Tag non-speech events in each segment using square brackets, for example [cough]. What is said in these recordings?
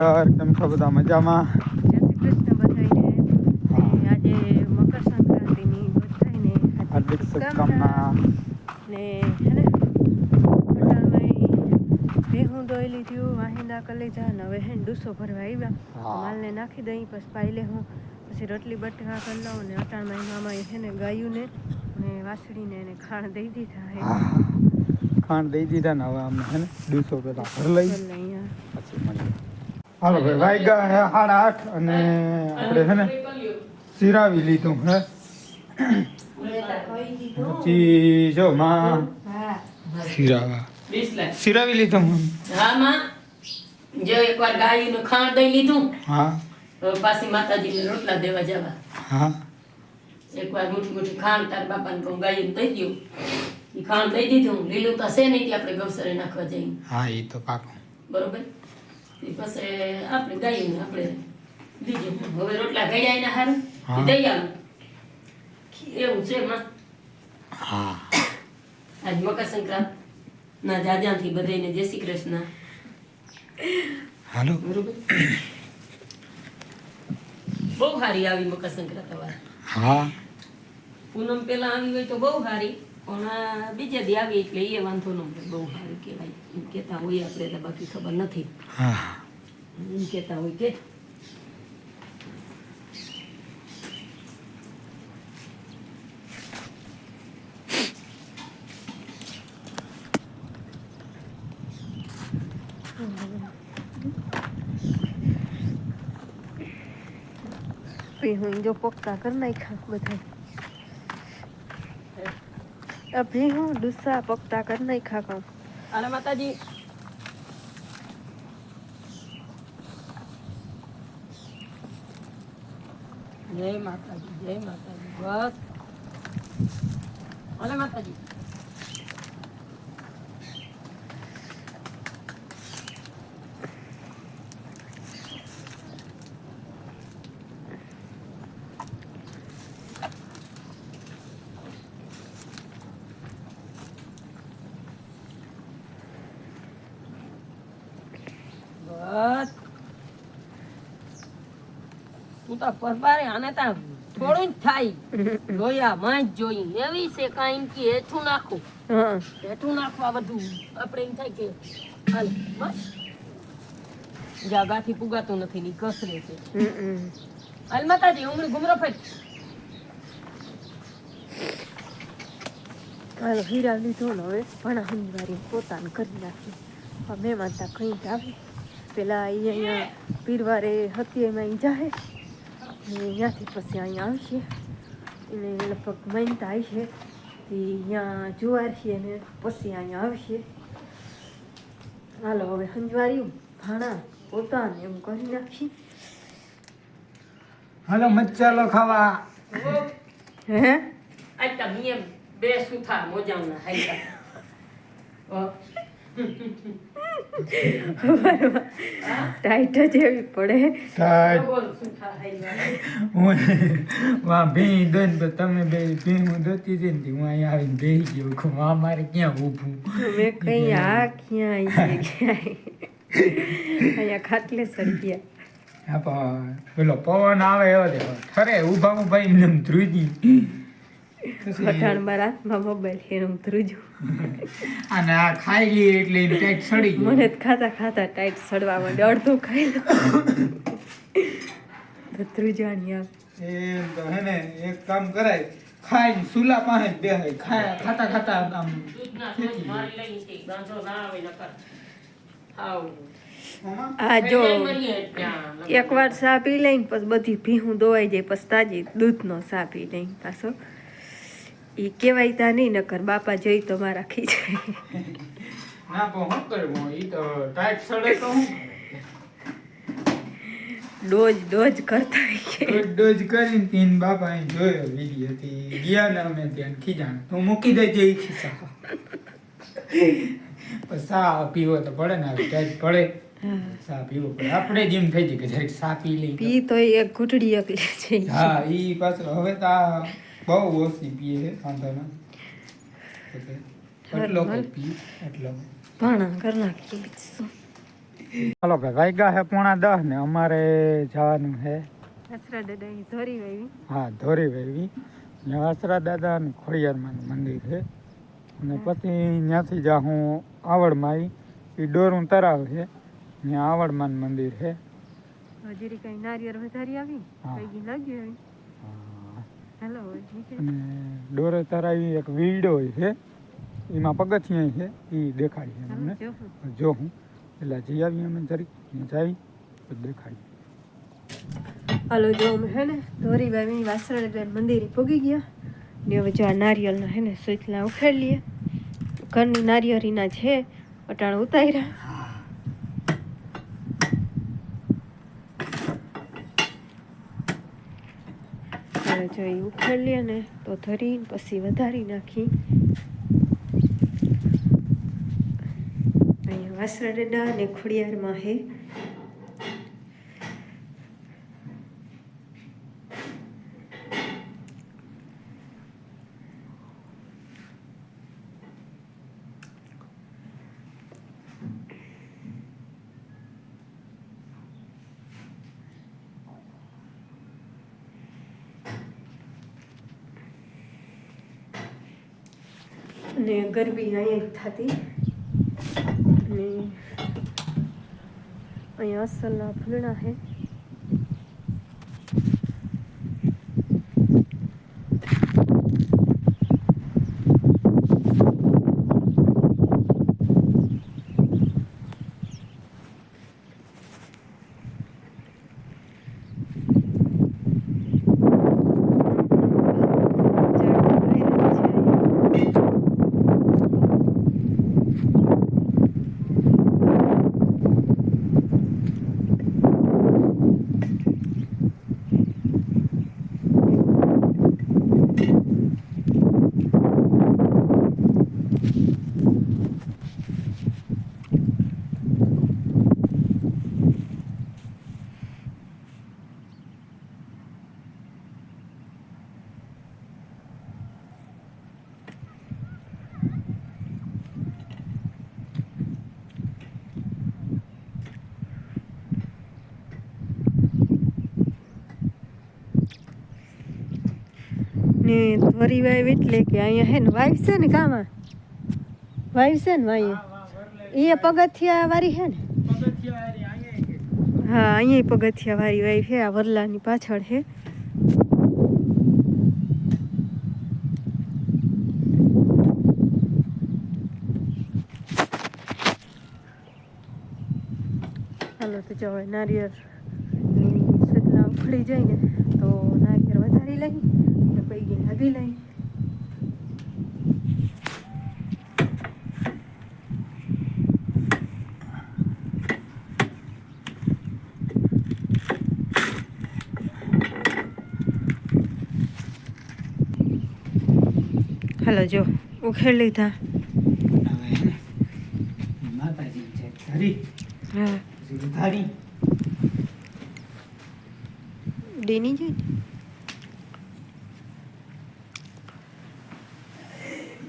યાર કેમ છો બધા મજામાં? હાર્દિક શુભકામના. ને ને? દોઈ લીધું વાહિંદા કરી લીધા હવે હે ડૂસો ભરવા આવ્યા. માલને નાખી દઈ પછી પાઈ લે હું પછી રોટલી બટકા કરી લઉં ને અટાણમાં મામા હે ને ગાયું ને ને વાસળીને એને ખાણ દઈ દીધા હે. દઈ દીધા ને હવે આમ હે ને પેલા ઘર લઈ પછી હાલો ભાઈ વાગ્યા હે સાડા આઠ અને આપણે હે ને સિરાવી લીધું હે? પછી જો માં સિરાવા. સિરાવી લીધું. હા માં. જો એકવાર ગાયનું ખાણ દઈ લીધું. હા. પાછી માતાજીને રોટલા દેવા જવા. હા. એકવાર મુઠી મુઠી ખાણ તાર બાપાને કહું ગાયનું દઈ દઉં એ ખાણ દઈ દીધું. લીલું તો છે નહીં આપણે ગૌસરે નાખવા જઈએ. હા એ તો પાકું. બરોબર? પછી આપણે ગાયું આપણે બીજું હવે રોટલા ગયા એના હારું. દઈ આવું એવું છે માં હા. આજ મકર સંક્રાંત ના જાજાથી બધાને જય શ્રી કૃષ્ણ. હાલો. બરોબર? બહુ સારી આવી મકર સંક્રાંત હવે હા. પૂનમ પેલા આવી હોય તો બહુ સારી પણ બીજા દી આવી એટલે એ વાંધો ન બહુ સારી કહેવાય. એમ કહેતા હોય આપણે તો બાકી ખબર નથી. હા. એમ કહેતા હોય કે. ભેહું જો પક્કા કરી નાખ્યા બધા આ ભેહું ડુસ્સા પકતા કરી નાખ્યા કહું અરે માતાજી જય માતાજી જય માતાજી બસ અને માતાજી બસ તું તો પરબારે આને તા થોડું જ થાય. જોયા માં જ જોઈ. એવી છે કાંઈ કે હેઠું નાખો. હેઠું નાખવા બધું આપણે એમ થાય કે હાલ બસ. જાગાથી પુગાતું નથી ની કસરે છે. હાલ માતાજી ઉમરી ગુમરો ફેટ હાલો હીરા લીધો ને હવે ભણા હંજવારી પોતાને કરી નાખી. મેં માનતા કંઈ જ આવે પેલા અહીંયા પીરવારે હતી એમાં જાહે. ત્યાંથી પછી અહીંયા આવશે એને લગભગ મહિનતા આવશે તે અહીંયા જુવાર છે ને પછી અહીંયા આવશે હાલો હવે હંજવાર્યું ભાણા પોતાને એમ કરી નાખી હાલો મચ્ચાલો ખાવા હે આજ તા મિયે બે સુથા મોજાના હાઈતા ટાઈટ જ એવી પડે. ટાઈટ વાં ભી દોન તો તમે બે ભી હું દોતી હતી ને હું અહીંયા આવીને ગયો. કે મારે ક્યાં ઊભું? મેં કઈ આ ક્યાં આવીએ ક્યાં અહીંયા ખાટલે સડી ગયા પણ પેલો પવન આવે એવો દેખો ઠરે ઊભા ઊભા એમને એમ ધ્રુજી. વટાણ મારા મોબાઈલ છે હું ધ્રુજું. અને આ ખાઈ લઈએ એટલે ટાઈટ સડી ગયું. મને ખાતા ખાતા ટાઈટ સડવા માંડે અડધું ખાઈ લો તો ધ્રુજાણી આવે એ તો હે ને એક કામ કરાય ખાઈને સુલા પાસે જ બેહાય. ખાય ખાતા ખાતા આમ દૂધના મારી લઈ તે ગાંધો ના આવે નકર હાવ આમાં આ જો એકવાર ચા પી લઈને પછી બધી ભીહું દોવાઈ જાય પછી તાજી દૂધનો ચા પી લઈને પાછો. એ કહેવાય તા નહીં નકર બાપા જોઈ તો મારા ખીચાય ના પણ શું કરવું એ તો ટાઈટ સડે તો હું ડોજ ડોજ કરતા ડોઝ ડોઝ કરીને તીન બાપા અહીં જોયો વીડિયો થી. ગયા ને અમે ત્યાં ખીજાણ. તો મૂકી દેજે જઈ ખીસા. સા પીવો તો પડે ને ટાઈટ પડે. સા પીવો પડે. આપણે જેમ થઈ જાય કે જરીક સા પી લઈ પી તો એક ઘૂંટડી એકલી છે હા એ પાછળ હવે તો બહુ ઓછી પીએ છે વાંધો ના એટલો કોઈ પી એટલો ભાણા કરી નાખી બીજું ભાઈ વાગ્યા હે પોણા દસ ને અમારે જવાનું છે દાદા ધોરી વાવી હા ધોરી વેવી ત્યાં દાદા અને ખોડિયારમાંનું મંદિર છે. અને પછી ત્યાંથી જા હું આવડમાં એ ડોરું તરાવ છે. ત્યાં આવડમાં મંદિર છે. હજી કઈ નારિયેળ વધારી આવી? કઈ લાગ્યું આવી? અને ડોરે તરાવી એક વીડો છે એમાં પગથિયા છે એ દેખાડી છે અમને જો. હું એટલે જઈ આવીએ અમે જરી જાય તો દેખાડી હાલો જો અમે હે ને ધોરી વાવી વાસણ મંદિરે પગી ગયા. ને હવે જો આ નારિયેળના હે ને સોચલા ઉખેડી લઈએ. ઘરની નારિયેળીના છે અટાણ ઉતાર્યા હવે જો એ ઉખેડી લઈએ ને તો ધરી પછી વધારી નાખી. અહીંયા વાસણ અને ખોડિયારમાં હે. અને ગરબી અહીંયા જ થતી. અને અહીંયા અસલના ફૂલણા છે ધોરી વાવ એટલે કે અહીંયા હે ને વાઈફ છે ને કામાં વાઈફ છે ને અહીંયા એ પગથિયા વારી હે ને? હા, અહીંયા પગથિયા વારી વાઈફ છે, આ વરલાની પાછળ છે હાલો, તો જો નારિયેળ સદલા ઉખડી જાય ને, તો નારિયેળ વધારી લઈ ને પૈકી લાગી લઈ હાલો જો ઉખેડ લીધા માતાજી છે ધરી હા પછી ધારી ડેની જાય ને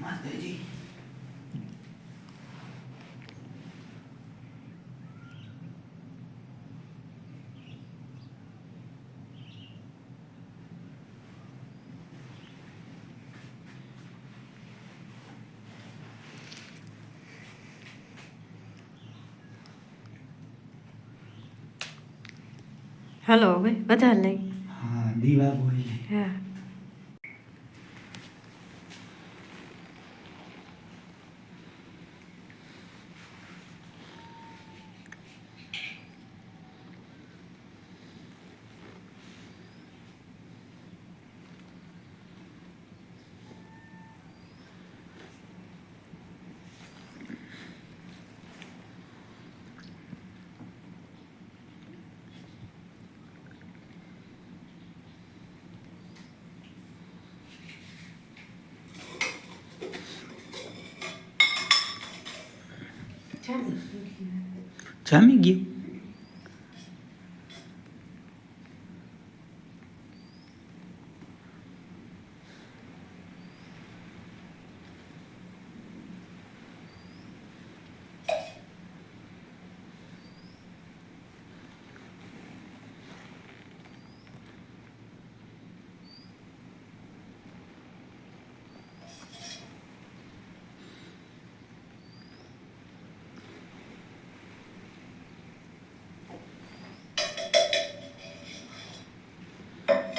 માતાજી હાલો હવે વધારે લઈ. હા દીવા બોલી હા. જામી ગયું હા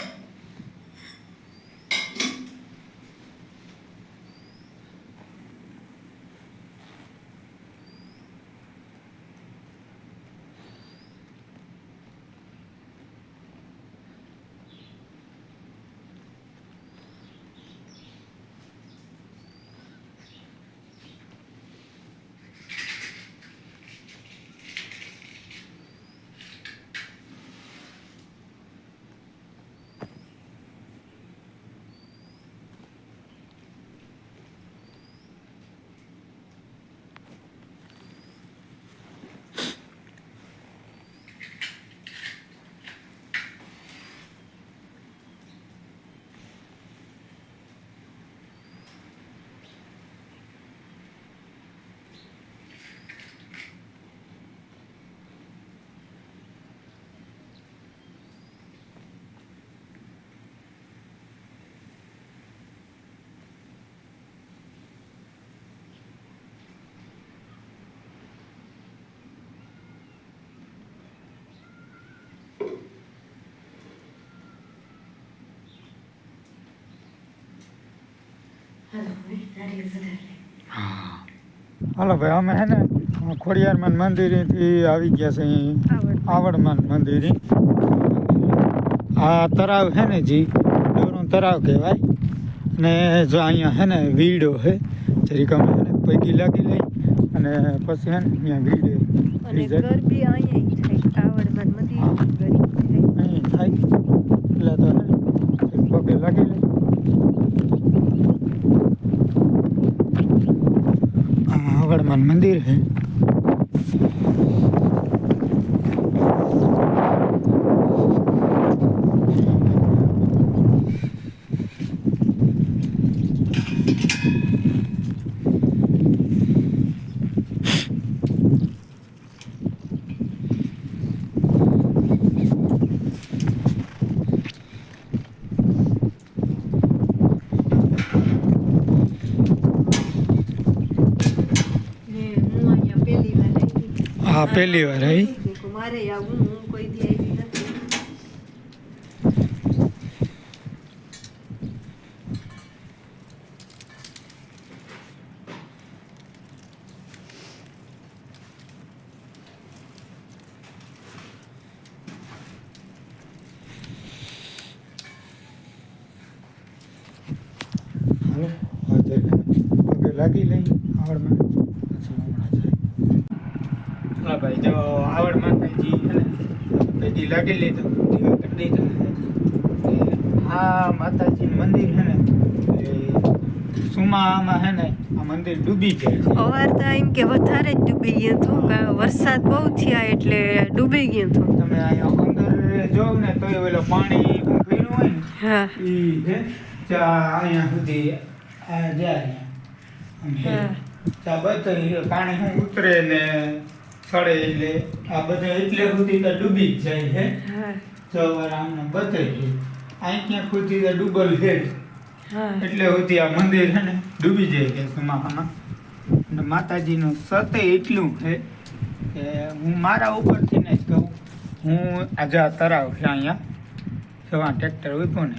હાલો ભાઈ અમે હે ને ખોડિયારમાન મંદિરેથી આવી ગયા છે અહીં આવડમાન. મંદિરે. આ તળાવ છે ને જી ડોરું તળાવ કહેવાય. ને જો અહીંયા છે ને વીડો છે જરીક અમે પૈકી લાગી લઈ અને પછી છે ને અહીંયા વીડે. Hein? પહેલી વાર આવી મેં કીધું મારે આવું હું કોઈ દી આવી નથી હાલો હવે જરીક પગે લાગી લઈ આવડમાં પછી હમણાં જાય હા ભાઈ જો આવડ માતાજી હે ને? લાગી લીધું દીવા કરી દીધા આ માતાજીનું મંદિર છે ને એ સુમામાં છે ને આ મંદિર ડૂબી ગયું અવાર તો એમ કે વધારે જ ડૂબી ગયું હતું કે વરસાદ બહુ થયા એટલે ડૂબી ગયું હતું. તમે અહીંયા અંદર જોવ ને તો ઓલો પાણી પીણું હોય ને હા. એ છે અહીંયા સુધી આ જાય હા. ચા બધું પાણી ઉતરે ને સડે એટલે આ બધા એટલે સુધી તો ડૂબી જ જાય છે. તો સવાર આમને બતાવી છે અહીં ક્યાં સુધી તો ડૂબલ છે? એટલે સુધી આ મંદિર છે ને ડૂબી જાય કે સમાહામાં અને માતાજીનું સતય એટલું છે કે હું મારા ઉપરથી ને જ કહું હું આજે આ તરાવ છે અહીંયા. જવા ટ્રેક્ટર ઊભો ને.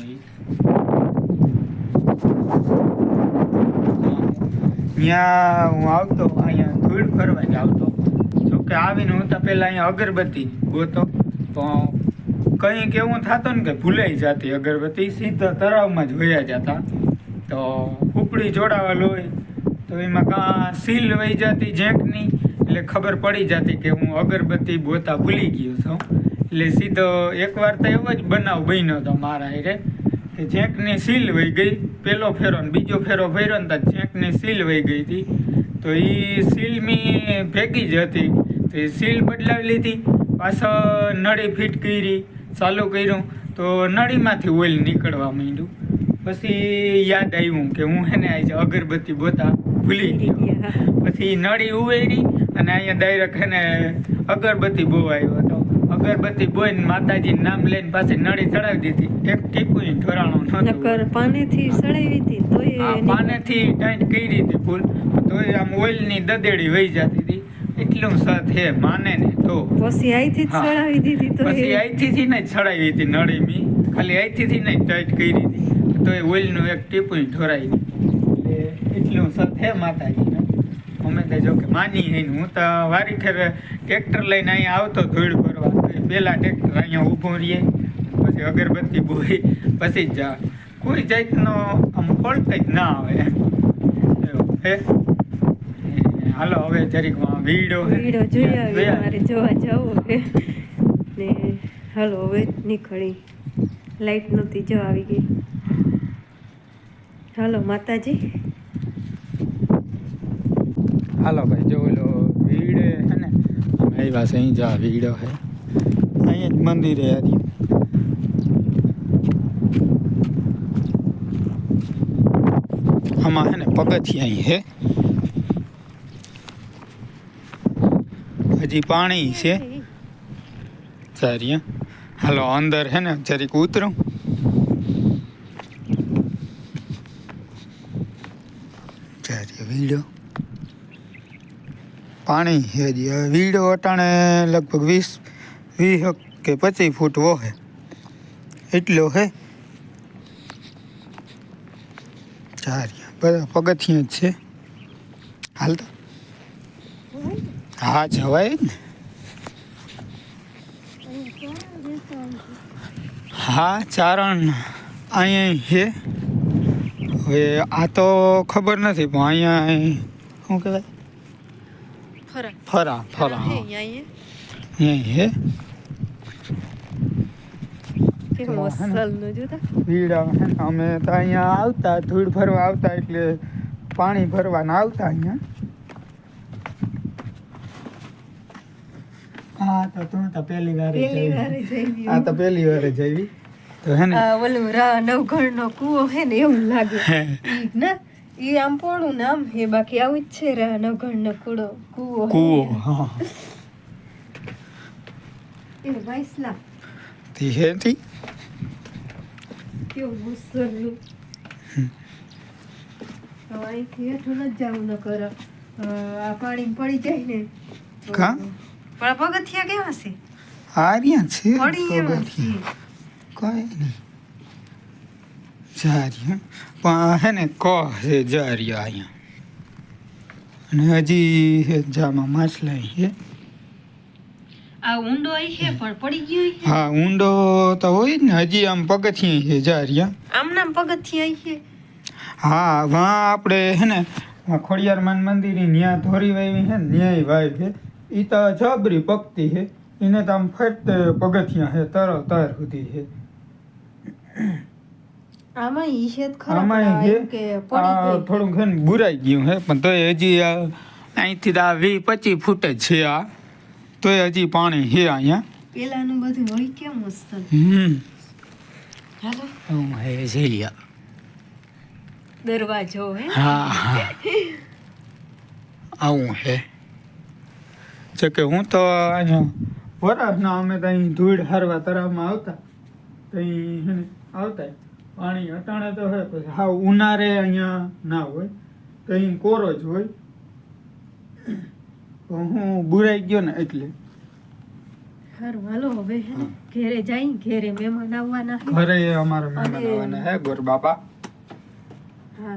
ત્યાં હું આવતો અહીંયા ધૂળ ફરવા જ આવતો. જોકે આવીને હું તો પહેલાં અહીંયા અગરબત્તી ગોતો. તો કંઈક એવું થતું ને કે ભૂલાઈ જતી. અગરબત્તી સીધા તળાવમાં જ વયા જતા. તો ઉપડી જોડાવેલ હોય તો એમાં કાં સીલ વહી જતી જેકની એટલે ખબર પડી જતી કે હું અગરબત્તી ગોતા ભૂલી ગયો છું. એટલે સીધો એકવાર તો એવો જ બનાવ બન્યો હતો મારા હારે. કે જેકની સીલ વહી ગઈ. પેલો ફેરો ને બીજો ફેરો ફેરો ને તો જેકની સીલ વહી ગઈ હતી. તો એ સીલ મી ભેગી જ હતી. તો એ સીલ બદલાવી લીધી. પાછા નળી ફિટ કરી ચાલુ કર્યું. તો નળીમાંથી ઓઇલ નીકળવા માંડ્યું. પછી યાદ આવ્યું કે હું એને આજે અગરબત્તી બોતા ભૂલી ગયો. પછી નળી ઉવેરી અને અહીંયા ડાયરેક્ટ એને અગરબત્તી બોવાયો હતો. અગરબત્તી બોઈને માતાજી નામ લઈને પાછી નળી ચડાવી દીધી. એક ટીપુની ઢોરાણું નકર પાનેથી ચડાવી હતી તોય પાનેથી ટાઈટ કરી હતી ફૂલ. તોય આમ ઓઇલની દદેડી વહી જતી. એટલું હે માને ને તો પછી અહીંથી છડાવી દીધી તો પછી અહીંથી થી ને છડાવી હતી નળી મી ખાલી અહીંથી થી ને ટાઈટ કરી હતી તો એ ઓઇલનું એક ટીપું ઢોરાઈ એટલે એટલું સાથે માતાજીને અમે તો જો કે માની હે હું તો વારી ખેર ટ્રેક્ટર લઈને અહીંયા આવતો ધૂળ ભરવા. તો પહેલાં ટ્રેક્ટર અહીંયા ઊભું રહીએ. પછી અગરબત્તી બોઈ પછી જ કોઈ જાતનો આમ ફોલ્ટ જ ના આવે. એમ. હાલો હવે જરીક વીડો હે. જોઈ આવી મારે જોવા જવું છે. ને હાલો હવે નીકળી. લાઈટ નહોતી જો આવી ગઈ. હાલો માતાજી. હાલો ભાઈ જો ઓલો ભીડ હે ને. આવ્યા છે અહીં જા વીડો હે અહીં જ મંદિરે હરી આમાં હે ને પગથિયા અહીં હે હજી પાણી છે. સારી હાલો, અંદર હે ને, જરીક ઉતરું. વીડો. પાણી હજી. હવે વીડો અટાણે લગભગ વીસ વીસ કે પચીસ ફૂટ વહે. એટલો હે. સારી બધા પગથિયાં જ છે. હાલતા હા જવાય? ને હા ચારણ અહીંયા છે. હવે આ તો ખબર નથી પણ અહીંયા શું કહેવાય? ફરા. ફરા ફરા. અહીંયા છે. અમે તો અહીંયા આવતા ધૂળ ભરવા આવતા એટલે પાણી ભરવાના આવતા અહીંયા. હા તો તું તો પહેલી વાર પેલી વારે જઈ. આ તો પહેલી વાર જઈ. તો હે ને? ઓલું રા નવઘણનો કૂવો હે ને એવું લાગે. હે. ઈ આમ પોળું ને આમ હે બાકી આવું જ છે રા નવઘણનો કૂડો કૂવો કૂવો હા. એ તે હેથી કેવું મુસલનું હવે અહીંથી હેઠું નથી જવું ન કર આ પાણી પડી જાય ને. કાં? પણ પગથિયા કેવા છે? આર્યા છે પગથિયાં. કોઈ નહીં જારી પણ હે ને ક છે જારી અહીંયા. અને હજી જામાં માછલા છે આ ઊંડો છે પણ પડી ગયો છે? હા ઊંડો તો હોય ને. હજી આમ પગથિયાં છે જારિયા. આમ નામ પગથિયા છે? હા વા આપણે હે ને ખોડિયાર માન મંદિરની ન્યા ધોરી વાવી છે ને ન્યાય વાવી છે એ તો જબરી પગતી હે એને તો આમ ફરતે પગથિયાં હે તરો તર સુધી છે આમાં ઈ શેત ખરા આમાં છે કે પડી આ ગઈ થોડુંક છે બુરાઈ ગયું હે પણ તોય હજી આ અહીંથી તો આ વીસ પચીસ ફૂટ જ છે આ તોય હજી પાણી હે અહીંયા પેલાનું બધું હોય કેમ મસ્ત? હમ. હાલો. હું હે ઝેલિયા. દરવાજો હે. હા હા. [laughs] આવું હે. છે કે હું તો અહીંયા વરસના અમે તો અહીં ધૂળ હારવા તરાવમાં આવતા. તો અહીં આવતા. પાણી અટાણે તો હોય પછી હા ઉનાળે અહીંયા ના હોય. તો અહીં કોરો જ હોય. હું બુરાઈ ગયો ને એટલે. સારું હાલો હવે ઘેરે જાય ઘેરે મહેમાન આવવાના ઘરે અમારા મહેમાન આવવાના હે ગોર બાપા.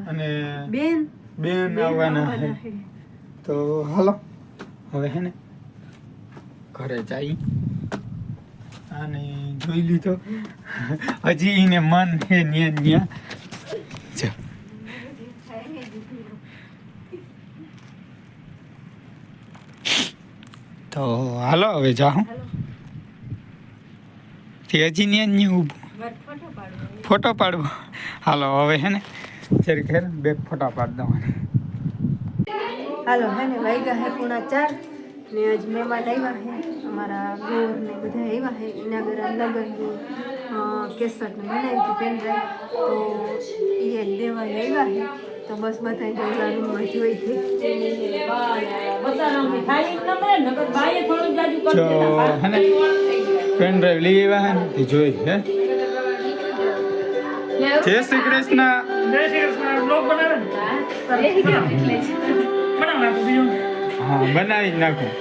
અને બેન? બેન આવવાના હે તો હાલો હવે હે ને. ઘરે જઈ અને જોઈ લીધો. હજી એને મન હે ન્યા ન્યા. જો. તો હાલો હવે જાઉં. હાલો. તે હજી ન્યા ન્યા ઊભું. ફોટો પાડવો હાલો હવે હે ને. જરીક ઘેર બે ફોટા પાડી દો હાલો હે ને વાગ્યા હે પૂણા ચાર. ને આજ મહેમાન આવ્યા છે. અમારા ગોર ને બધા આવ્યા હે એના ઘરે લગ્નની અ, કેસર ને બનાવી હતી પેનડ્રાઈવ તો એ દેવા આવ્યા હે તો બસ બધા જમલા રૂમમાં જોઈ છે. જો હે પેન ડ્રાઈવ લઈ આવ્યા હે ને તે જોઈ હે જય શ્રી કૃષ્ણ. બનાવી જ નાખું.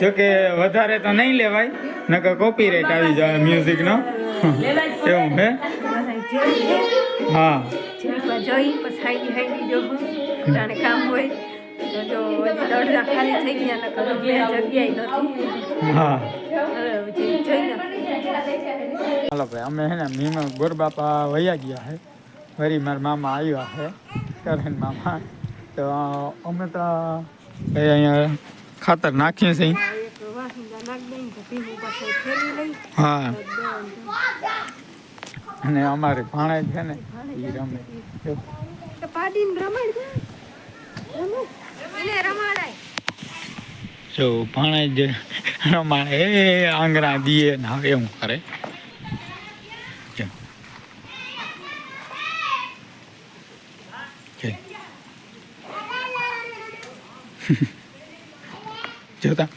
જો કે વધારે તો નહીં લેવાય, નકર કોપીરાઇટ આવી જાય મ્યુઝિકનો. એવું હે? હા. હાલો ભાઈ, અમે હે ને ગોરબાપા વયા ગયા હે. વરી મારા મામા આવ્યા હે. કરણ મામા, તો અમે તો એ અહીંયા ખાતર નાખીએ છીએ. હા. અને અમારે ભાણે છે ને એ રમે. જો. ભાણે જ રમાડે, એ આંગણા દીએ ને હવે એવું કરે. જો. [laughs] જોતા.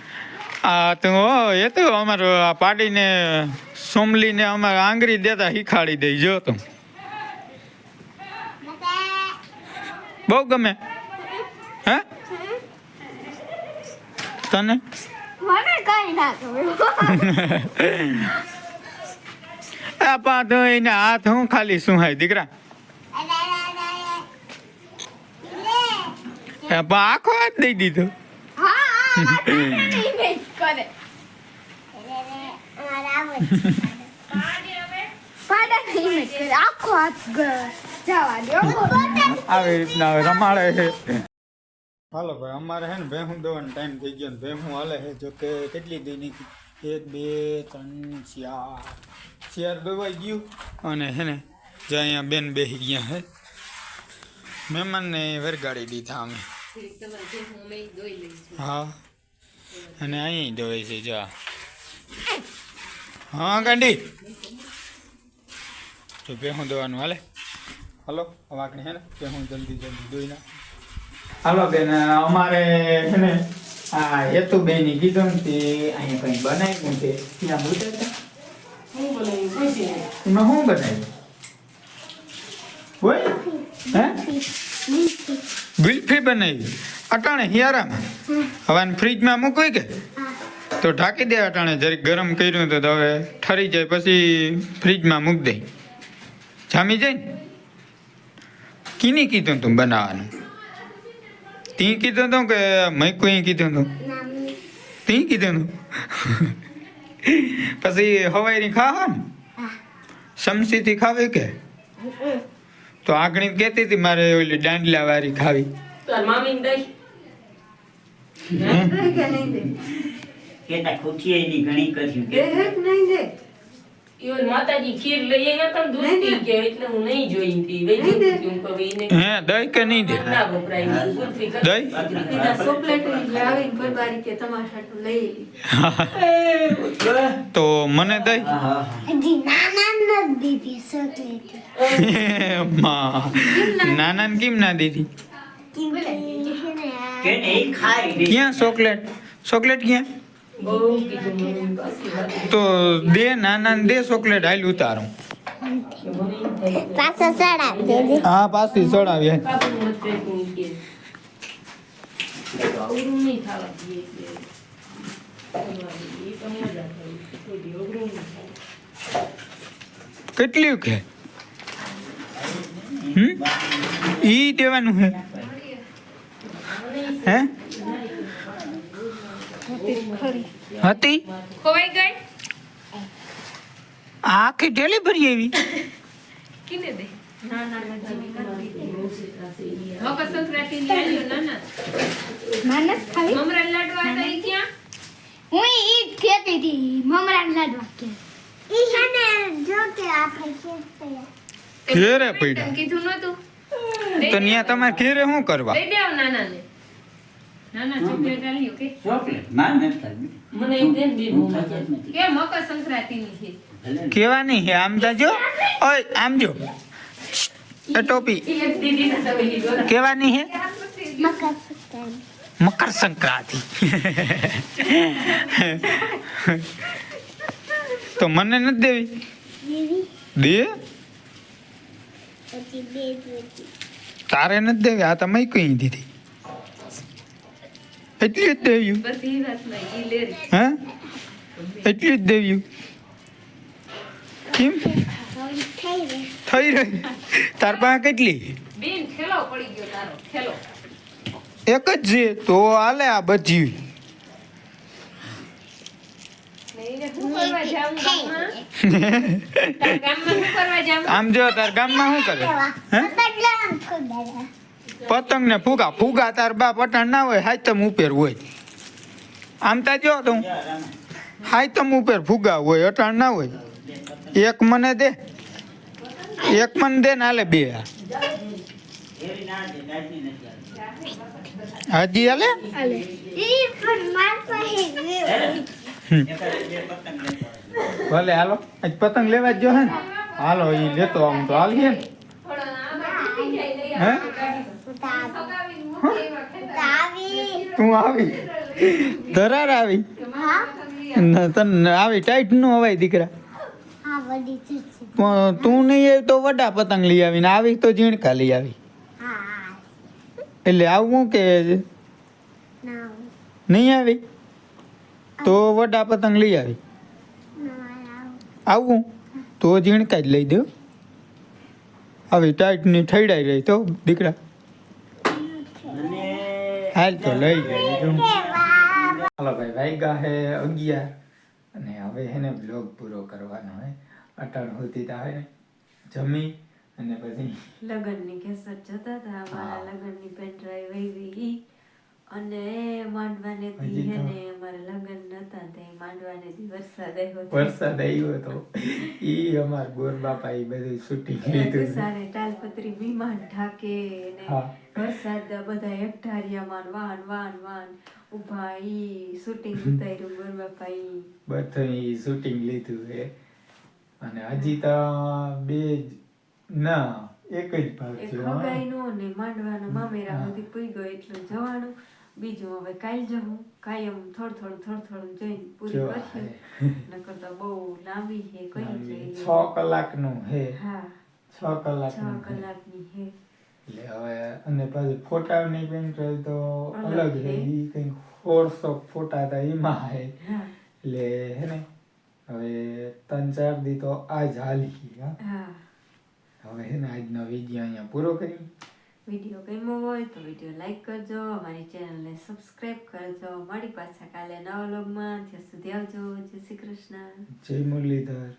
આ તો એ તો અમારો આ પાડીને સોમલીને અમારે આંગળી દેતા હિખાડી દઈ જો તું. બહુ ગમે. હે? તને? [laughs] આ પા તો એને હાથ હું ખાલી શું હાય દીકરા એ પણ આખો હાથ દઈ દીધો. આવી રીતના રમાડે છે. હાલો ભાઈ, અમારે હે ને ભેહું દવાનો ટાઈમ થઈ ગયો ને ભેહું હાલે છે. જો કેટલી દઈ એક, બે, ત્રણ, ચાર. ચાર દોવાઈ ગયું અને હે ને જે અહીંયા બેન બેસી ગયા હે. મહેમાનને વરગાડી દીધા અમે. હા. અને અહીં દોય છે જા હા ગાંડી. તો ભેહું દવાનું હાલે. હલો વાંકણી હે ને ભેહું જલ્દી જલ્દી દોઈ ના હાલો બેન અમારે છે ને આ હેતુ બેન કીધું તે અહીંયા કઈ બનાવ્યું છે? ત્યાં મૂકે છે? શું બનાવ્યું? એમાં શું બનાવ્યું? હોય? હે? ગુલ્ફી બનાવી. અટાણે હિયારામાં. હવે ફ્રીજમાં મૂકવી કે? તો ઢાંકી દે અટાણે જરીક ગરમ કર્યું તો હવે ઠરી જાય પછી ફ્રીજમાં મૂક દે. જામી જાય ને? કીની કીધું તું બનાવવાનું? તી કીધું તું કે મૈકું કીધું તું? તી કીધું તું? [laughs] પછી હવાઈની ખાવા ને? સમસીથી ખાવે કે? તો આગળ કહેતી હતી મારે ઓલી દાંડલા વાળી ખાવી. તાર મામીને દઈ. હમ. કેતા ખોટી એની ઘણી કર્યું માતાજી ખીર લઈ આવ્યા તા દૂધ પી ગયા એટલે હું નહીં દહીં કે નહીં દે? ના વપરાય નહીં. ગુલ્ફી કરી. દહીં? તો મને હા હજી નાના નથી દીધી ચોકલેટ. [laughs] માં નાના ને કેમ ના દીધી ક્યાં ચોકલેટ? ચોકલેટ ક્યાં? તો દે નાના ને દે ચોકલેટ હાલ ઉતારું. હા પાછી ચડાવી. કેટલી કે? હમ? ઈ દેવાનું હે. હે? હતી? ખોવાઈ ગઈ? આ આખી ઢેલી ભરી આવી? કિને દે. ઘેરે પડ્યા કીધું નતું તો ત્યાં તમારે ઘેરે શું કરવા? નાના દેવ નાના ને ચોકલેટ આલી કે ચોકલેટ? માન નથી ખાવી. મને ઈ દે બે હું મજા ખાતો જ આવે. નથી. કે મકર સંક્રાંતિ ની. છે કેવાની હે આમ જાજો. ઓય આમ જો. એ ટોપી. કેવાની હે મકર સંક્રાંતિ. મકર સંક્રાંતિ. તો મને નથી દેવી. દે? તારે નથી દેવી? આ તમે કઈ દીધી. એટલી જ દેવ્યું હે? એટલી જ દેવ્યું કેમ? થઈ રહી. તાર પાસે કેટલી? બેન ઠેલો પડી ગયો તારો ઠેલો. એક જ છે તો હાલે આ બધી. આમ જો તાર ગામમાં શું કરે? હે? પતંગ ને ફુગા. ફુગા તાર બા પટણ ના હોય હાયતમ ઉપેર હોય. આમ તા જો તું. હાયતમ ઉપર ફુગા હોય અટાણ ના હોય. એક મને દે. એક મને દે ને હાલે બે. હાજી હાલે. ભલે હાલો. આજ પતંગ લેવા જ જો હે હાલો એ લેતો આમ તો હાલીએ ને. હે? તું આવી? ધરાર આવી? તને આવી ટાઈટ નો અવાય દીકરા. તું નહીં આવી તો વડા પતંગ લઈ આવીને આવી તો ઝીણકા લઈ આવી. એટલે આવવું કે ના. નહીં આવી? તો વડા પતંગ લઈ આવી? આવું? તો ઝીણકા જ લઈ દો આવી ટાઈટની ઠૈડાઈ રહી તો દીકરા. હાલ તો લઈ ગઈ હાલો ભાઈ વાગ્યા હે અગિયાર. અને હવે હેને બ્લોગ પૂરો કરવાનો હે. અટાણ હોતી તા હે ને. જમી અને પછી લગ્નની કેસર જતા હતા અમારા. લગ્નની પેન ડ્રાઈવ આવી. અને માંડવાને દી અમારા લગ્ન નતા તે માંડવાને દી વરસાદ આવ્યો વરસાદ આવ્યો તો. ઈ અમાર ગોર બાપા ઈ બધું શૂટિંગ લીધું ગુસ્સાને તાલપત્રી વિમાન ઢાકે ને વરસાદ બધા એકઠારિયામાં ઈ શૂટિંગ ઉતાર્યું ગરબાપા ઈ બધું ઈ શૂટિંગ લીધું હે. અને હજી તો બે ના એક જ ભાગ છે ને માંડવાના મામેરા બધી પૂઈ ગયો એટલું જવાનું. બીજું હવે કાલ જવું કાયમ થોડું થોડું થોડું થોડું જોઈને પૂરી કરશું નકર તો બહુ લાંબી છે કઈ છ છે કલાકનું હે. હા. છ છ કલાકનું હે. એટલે હવે અને પછી ફોટાની પેન ડ્રાઈવ તો અલગ. હે. ઈ કંઈક ફોરસો ફોટા હતા એમાં હે. એટલે હે ને હવે ત્રણ ચાર દી તો આજ હાલી હા હા. હવે હે ને આજનો વીડિયો અહીંયા પૂરો કરી વીડિયો ગમ્યો હોય તો વીડિયો લાઈક કરજો, અમારી ચેનલને સબસ્ક્રાઈબ કરજો. મળી પાછા કાલે નવા લોગમાં ત્યાં સુધી આવજો. જય શ્રી કૃષ્ણ. જય મુરલીધર.